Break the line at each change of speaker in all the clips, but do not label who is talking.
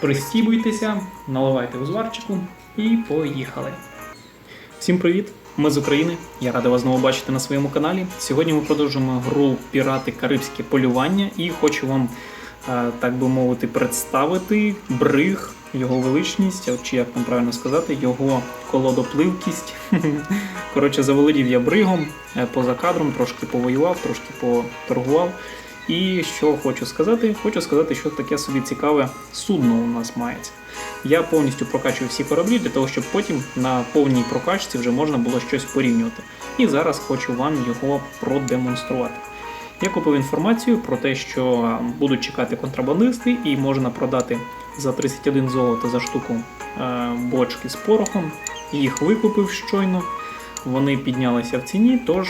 Пристібуйтеся, наливайте узварчику і поїхали. Всім привіт! Ми з України. Я радий вас знову бачити на своєму каналі. Сьогодні ми продовжуємо гру Пірати Карибське полювання і хочу вам, е, так би мовити, представити бриг, його величність, чи як там правильно сказати, його колодопливкість. Коротше, заволодів я бригом е, поза кадром, трошки повоював, трошки поторгував. І що хочу сказати? Хочу сказати, що таке собі цікаве судно у нас мається. Я повністю прокачую всі кораблі для того, щоб потім на повній прокачці вже можна було щось порівнювати. І зараз хочу вам його продемонструвати. Я купив інформацію про те, що будуть чекати контрабандисти, і можна продати за 31 золото за штуку бочки з порохом. Їх викупив щойно. Вони піднялися в ціні, тож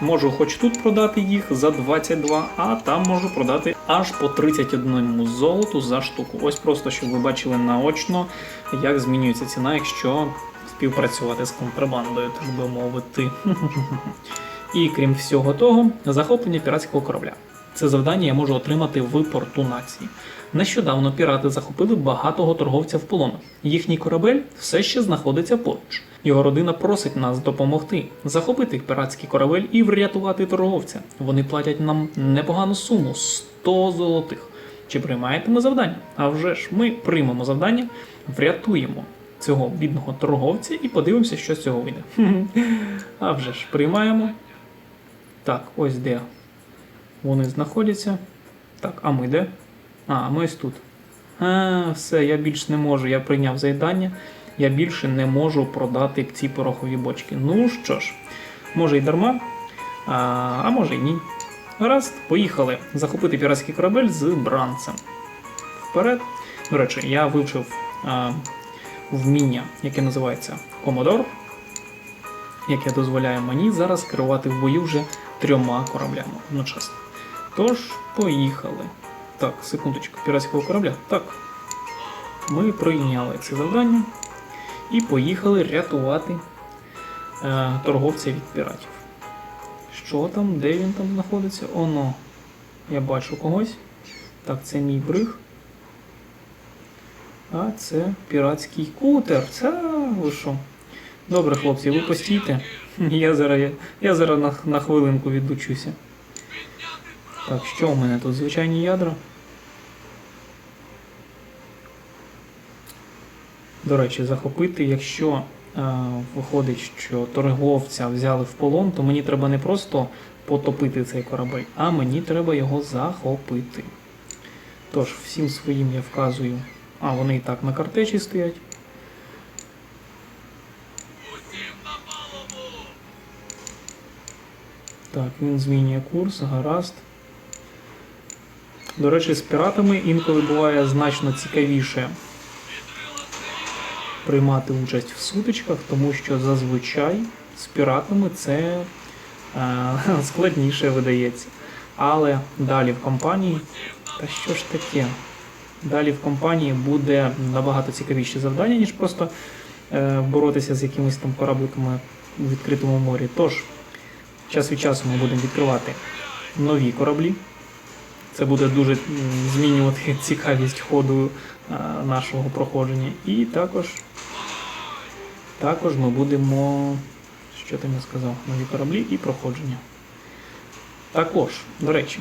можу хоч тут продати їх за 22, а там можу продати аж по 31 золоту за штуку. Ось просто щоб ви бачили наочно, як змінюється ціна, якщо співпрацювати з контрабандою, так би мовити. І крім всього того, захоплення піратського корабля. Це завдання я можу отримати в порту нації. Нещодавно пірати захопили багатого торговця в полон. Їхній корабель все ще знаходиться поруч. Його родина просить нас допомогти, захопити піратський корабель і врятувати торговця. Вони платять нам непогану суму 100 золотих. Чи приймаєте ми завдання? А вже ж ми приймемо завдання, врятуємо цього бідного торговця і подивимося, що з цього вийде. А вже ж приймаємо. Так, ось де вони знаходяться. Так, а ми де? А, ми ось тут. А, все, я більш не можу. Я прийняв завдання. Я більше не можу продати ці порохові бочки. Ну що ж, може й дарма, а, а може й ні. Гаразд, поїхали захопити піратський корабель з бранцем. Вперед. До речі, я вивчив а, вміння, яке називається Комодор, яке дозволяє мені зараз керувати в бою вже трьома кораблями одночасно. Тож, поїхали. Так, секундочку, піратського корабля. Так. Ми прийняли це завдання і поїхали рятувати е, торговця від піратів. Що там? Де він там знаходиться? Оно. Я бачу когось. Так, це мій бриг. А це піратський кутер. Це ви що? Добре, хлопці, ви постійте. Я зараз, я, зараз на, на хвилинку відлучуся. Так, що у мене тут? Звичайні ядра. До речі, захопити, якщо е, виходить, що торговця взяли в полон, то мені треба не просто потопити цей корабель, а мені треба його захопити. Тож, всім своїм я вказую. А, вони і так на картечі стоять. Так, він змінює курс, гаразд. До речі, з піратами інколи буває значно цікавіше приймати участь в сутичках, тому що зазвичай з піратами це е, складніше видається. Але далі в компанії, та що ж таке? Далі в компанії буде набагато цікавіші завдання, ніж просто е, боротися з якимись там корабликами у відкритому морі. Тож, час від часу ми будемо відкривати нові кораблі. Це буде дуже змінювати цікавість ходу нашого проходження. І також, також ми будемо. Що ти мені сказав? Нові кораблі і проходження. Також, до речі,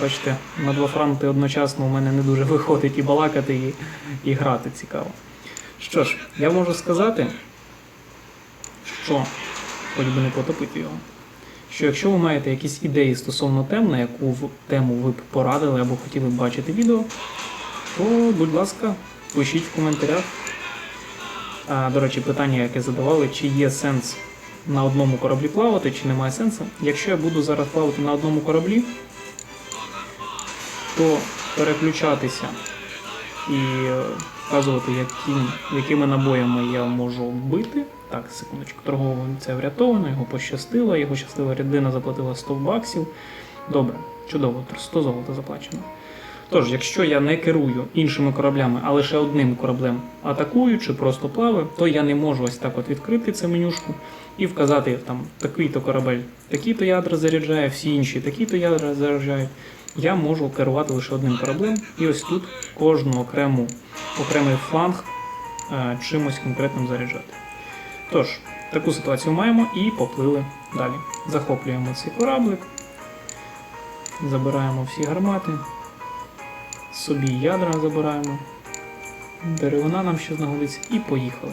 бачите, на два фронти одночасно у мене не дуже виходить і балакати, і, і грати цікаво. Що ж, я можу сказати, що, хоч би не потопити його, що якщо ви маєте якісь ідеї стосовно тем, на яку тему ви б порадили або хотіли б бачити відео, то, будь ласка, пишіть в коментарях. А, до речі, питання, яке задавали, чи є сенс на одному кораблі плавати, чи немає сенсу. Якщо я буду зараз плавати на одному кораблі, то переключатися і е, вказувати, яким, якими набоями я можу бити. Так, секундочку, торгового це врятовано, його пощастило, його щаслива рядина заплатила 100 баксів. Добре, чудово, 100 золота заплачено. Тож, якщо я не керую іншими кораблями, а лише одним кораблем атакую чи просто плаваю, то я не можу ось так от відкрити цю менюшку і вказати там такий-то корабель, такі-то ядра заряджає, всі інші такі-то ядра заряджають. я можу керувати лише одним кораблем, і ось тут кожну окрему окремий фланг е, чимось конкретним заряджати. Тож, таку ситуацію маємо і поплили далі. Захоплюємо цей кораблик, забираємо всі гармати, собі ядра забираємо, деревина нам ще знагодиться і поїхали.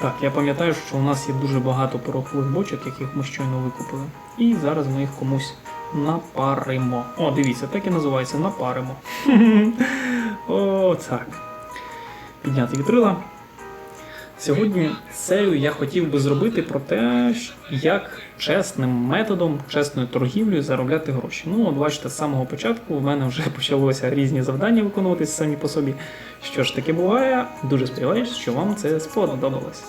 Так, я пам'ятаю, що у нас є дуже багато порохових бочок, яких ми щойно викупили. І зараз ми їх комусь напаримо. О, дивіться, так і називається напаримо. О, так. Підняти вітрила. Сьогодні серію я хотів би зробити про те, як чесним методом, чесною торгівлею заробляти гроші. Ну, от бачите, з самого початку в мене вже почалося різні завдання виконуватися самі по собі. Що ж таке буває? Дуже сподіваюся, що вам це сподобалось.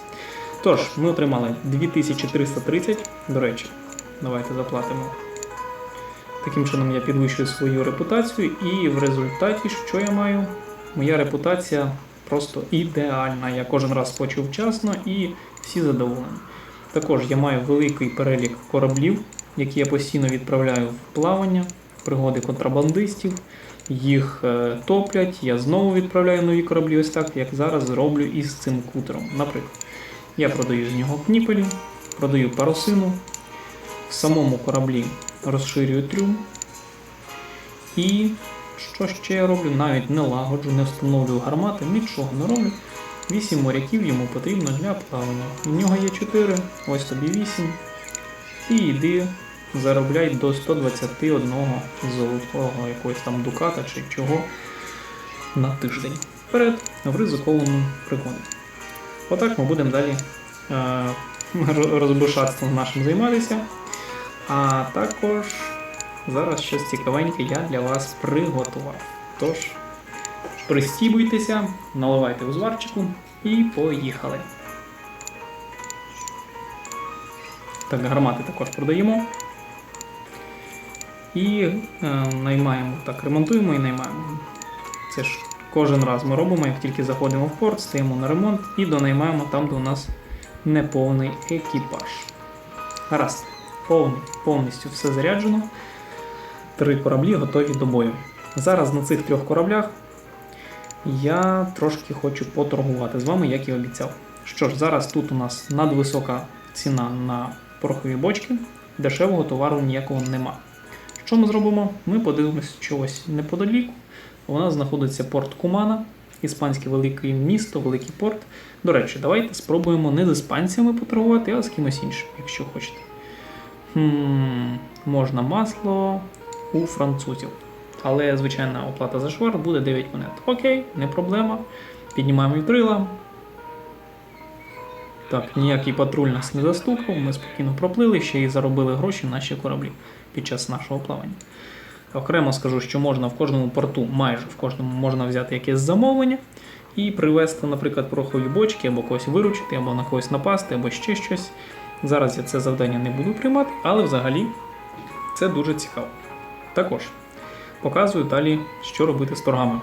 Тож, ми отримали 2330. До речі, давайте заплатимо. Таким чином я підвищую свою репутацію, і в результаті, що я маю? Моя репутація просто ідеальна. Я кожен раз плачу вчасно і всі задоволені. Також я маю великий перелік кораблів, які я постійно відправляю в плавання, пригоди контрабандистів. Їх е, топлять, я знову відправляю нові кораблі, ось так, як зараз зроблю із цим кутером. Наприклад, я продаю з нього кніпелі, продаю парусину, в самому кораблі розширюю трюм. І що ще я роблю? Навіть не лагоджу, не встановлюю гармати, нічого не роблю. 8 моряків йому потрібно для плавання. У нього є 4, ось тобі 8. І йди заробляй до 121 золотого якогось там дуката чи чого на тиждень. Вперед в ризиковану пригоду. Отак ми будемо далі е, розбишатством нашим займатися. А також зараз щось цікавеньке я для вас приготував. Тож, пристібуйтеся, наливайте у зварчику і поїхали. Так, гармати також продаємо. І е, наймаємо, так, ремонтуємо і наймаємо. Це ж кожен раз ми робимо, як тільки заходимо в порт, стаємо на ремонт і донаймаємо там, де у нас неповний екіпаж. Гаразд, повний, повністю все заряджено. Три кораблі готові до бою. Зараз на цих трьох кораблях я трошки хочу поторгувати з вами, як і обіцяв. Що ж, зараз тут у нас надвисока ціна на порохові бочки, дешевого товару ніякого нема. Що ми зробимо? Ми подивимось чогось неподалік. У нас знаходиться порт Кумана, іспанське велике місто, великий порт. До речі, давайте спробуємо не з іспанцями поторгувати, а з кимось іншим, якщо хочете. Хм, можна масло у французів. Але звичайна оплата за швар буде 9 монет. Окей, не проблема. Піднімаємо вітрила. Так, ніякий патруль нас не застукав, ми спокійно проплили, ще й заробили гроші в наші кораблі під час нашого плавання. Окремо скажу, що можна в кожному порту, майже в кожному можна взяти якесь замовлення і привезти, наприклад, порохові бочки, або когось виручити, або на когось напасти, або ще щось. Зараз я це завдання не буду приймати, але взагалі це дуже цікаво. Також показую далі, що робити з торгами.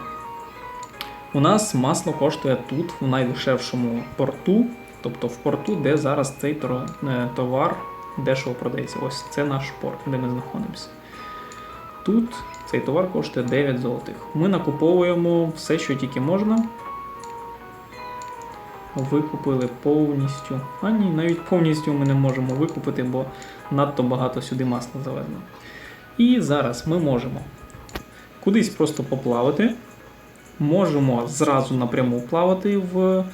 У нас масло коштує тут, в найдешевшому порту, тобто в порту, де зараз цей е, товар дешево продається. Ось це наш порт, де ми знаходимося. Тут цей товар коштує 9 золотих. Ми накуповуємо все, що тільки можна. Викупили повністю. А ні, навіть повністю ми не можемо викупити, бо надто багато сюди масла завезено. І зараз ми можемо кудись просто поплавати. Можемо зразу напряму плавати в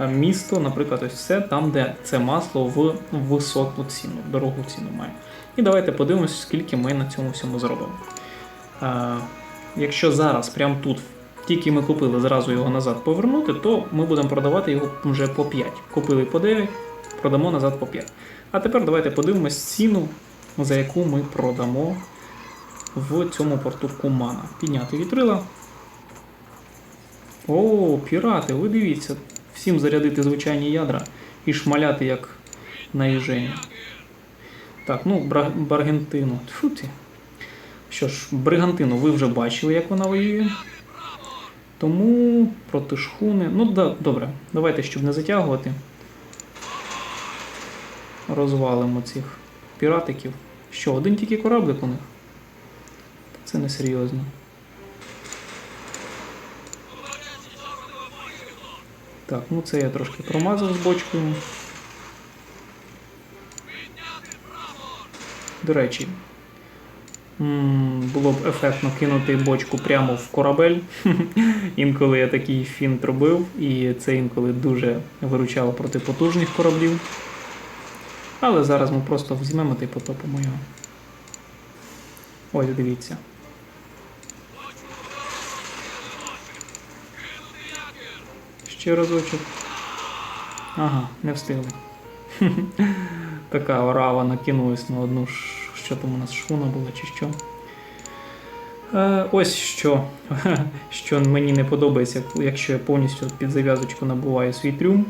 е, місто, наприклад, ось все там, де це масло в високу ціну, дорогу ціну має. І давайте подивимось, скільки ми на цьому всьому зробимо. Е, якщо зараз, прямо тут, тільки ми купили зразу його назад повернути, то ми будемо продавати його вже по 5. Купили по 9, продамо назад по 5. А тепер давайте подивимось ціну, за яку ми продамо в цьому порту Кумана. Підняти вітрила. О, пірати, ви дивіться. Всім зарядити звичайні ядра і шмаляти як на їжені. Так, ну, Баргентину. Тьфу ти. Що ж, Бригантину ви вже бачили, як вона воює. Тому проти шхуни. Ну, да, добре, давайте, щоб не затягувати. Розвалимо цих піратиків Що, один тільки кораблик у них? Це несерйозно. Так, ну це я трошки промазав з бочкою. До речі, було б ефектно кинути бочку прямо в корабель. інколи я такий фінт робив, і це інколи дуже виручало проти потужних кораблів. Але зараз ми просто візьмемо та й потопимо його. Ось дивіться. Ще разочок. Ага, не встигли. Така орава накинулась на одну, що там у нас шхуна була чи що. Е, ось що, що мені не подобається, якщо я повністю під зав'язочку набуваю свій трюм.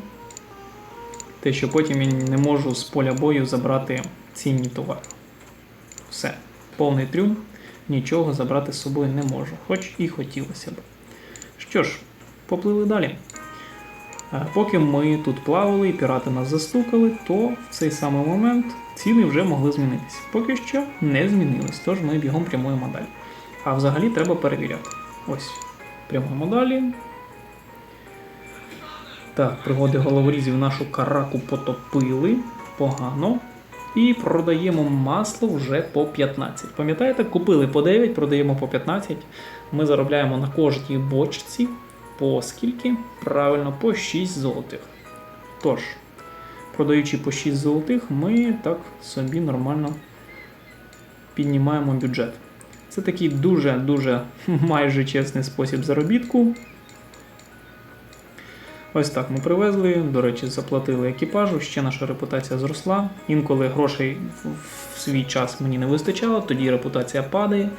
Те, що потім я не можу з поля бою забрати цінні товари. Все. Повний трюм, нічого забрати з собою не можу, хоч і хотілося б. Що ж, поплили далі. Поки ми тут плавали і пірати нас застукали, то в цей самий момент ціни вже могли змінитися. Поки що не змінились, тож ми бігом прямуємо далі. А взагалі треба перевіряти. Ось, прямуємо далі. Так, пригоди головорізів нашу караку потопили. Погано. І продаємо масло вже по 15. Пам'ятаєте, купили по 9, продаємо по 15. Ми заробляємо на кожній бочці по скільки? Правильно, по 6 золотих. Тож, продаючи по 6 золотих, ми так собі нормально піднімаємо бюджет. Це такий дуже-дуже майже чесний спосіб заробітку. Ось так ми привезли. До речі, заплатили екіпажу, ще наша репутація зросла. Інколи грошей в- свій час мені не вистачало, тоді репутація падає,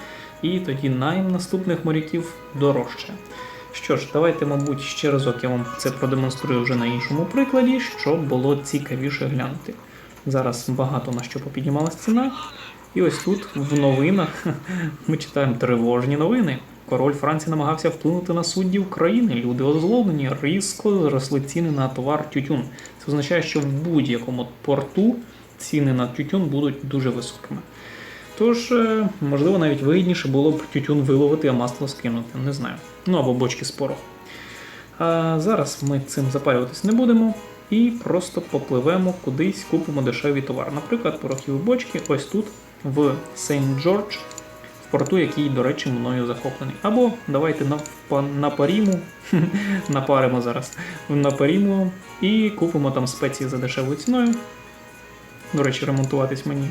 і тоді найм наступних моряків дорожче. Що ж, давайте, мабуть, ще разок я вам це продемонструю вже на іншому прикладі, щоб було цікавіше глянути. Зараз багато на що попіднімалась ціна. І ось тут в новинах ми читаємо тривожні новини. Король Франції намагався вплинути на суддів країни. Люди озлоблені, різко зросли ціни на товар тютюн. Це означає, що в будь-якому порту ціни на тютюн будуть дуже високими. Тож, е, можливо, навіть вигідніше було б тютюн виловити, а масло скинути. Не знаю. Ну або бочки з пороху. А зараз ми цим запарюватись не будемо і просто попливемо кудись, купимо дешевий товар. Наприклад, порохові бочки ось тут, в Сейнт Джордж, в порту, який, до речі, мною захоплений. Або давайте на, па- напарімо, напаримо зараз, напарімо і купимо там спеції за дешевою ціною. До речі, ремонтуватись мені.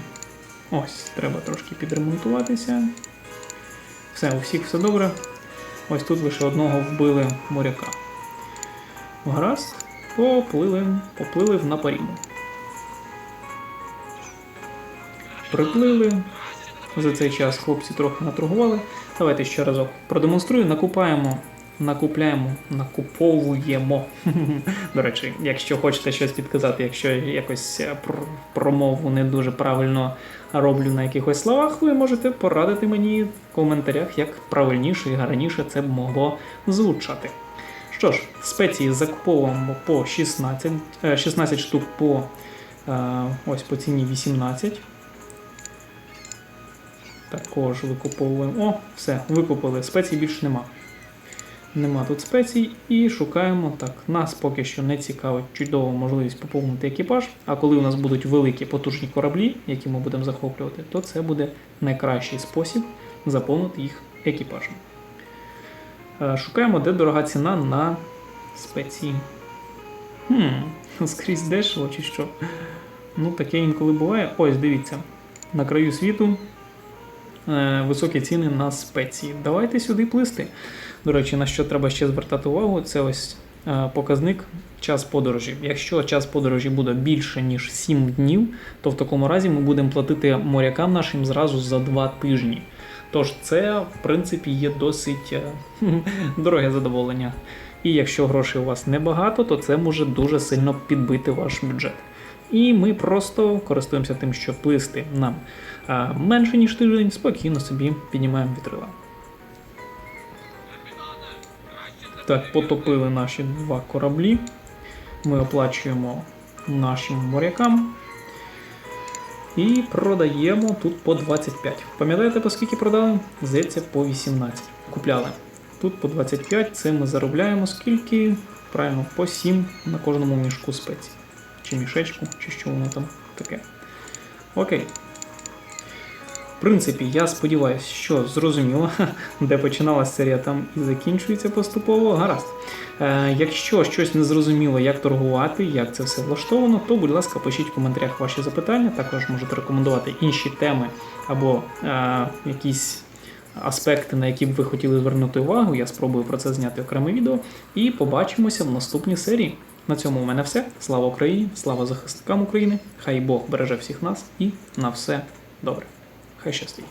Ось, треба трошки підремонтуватися. Все, у всіх все добре. Ось тут лише одного вбили моряка. Гаразд, поплили, поплили в Напаріму. Приплили. За цей час хлопці трохи наторгували. Давайте ще разок продемонструю. Накупаємо, накупляємо, накуповуємо. До речі, якщо хочете щось підказати, якщо якось е, промову не дуже правильно роблю на якихось словах, ви можете порадити мені в коментарях, як правильніше і гарніше це б могло звучати. Що ж, спеції закуповуємо по 16, е, 16 штук по е, ось по ціні 18. Також викуповуємо. О, все, викупили. Спецій більше нема. Нема тут спецій і шукаємо так. Нас поки що не цікавить чудова можливість поповнити екіпаж. А коли у нас будуть великі потужні кораблі, які ми будемо захоплювати, то це буде найкращий спосіб заповнити їх екіпажем. Е, Шукаємо, де дорога ціна на спеції. Хм, скрізь дешево чи що. Ну, таке інколи буває. Ось, дивіться. На краю світу високі ціни на спеції. Давайте сюди плисти. До речі, на що треба ще звертати увагу, це ось е, показник час подорожі. Якщо час подорожі буде більше, ніж 7 днів, то в такому разі ми будемо платити морякам нашим зразу за 2 тижні. Тож це, в принципі, є досить е, дороге задоволення. І якщо грошей у вас небагато, то це може дуже сильно підбити ваш бюджет. І ми просто користуємося тим, що плисти нам е, менше, ніж тиждень, спокійно собі піднімаємо вітрила. Так, потопили наші два кораблі. Ми оплачуємо нашим морякам. І продаємо тут по 25. Пам'ятаєте, по скільки продали? Здається, по 18. Купляли. Тут по 25, це ми заробляємо скільки? Правильно, по 7 на кожному мішку спецій. Чи мішечку, чи що воно там таке. Окей. Принципі, я сподіваюся, що зрозуміло, де починалася серія, там і закінчується поступово. Гаразд. Е, якщо щось не зрозуміло, як торгувати, як це все влаштовано, то, будь ласка, пишіть в коментарях ваші запитання. Також можете рекомендувати інші теми або е, якісь аспекти, на які б ви хотіли звернути увагу. Я спробую про це зняти окреме відео. І побачимося в наступній серії. На цьому у мене все. Слава Україні! Слава захисникам України! Хай Бог береже всіх нас і на все добре. Хай щастить!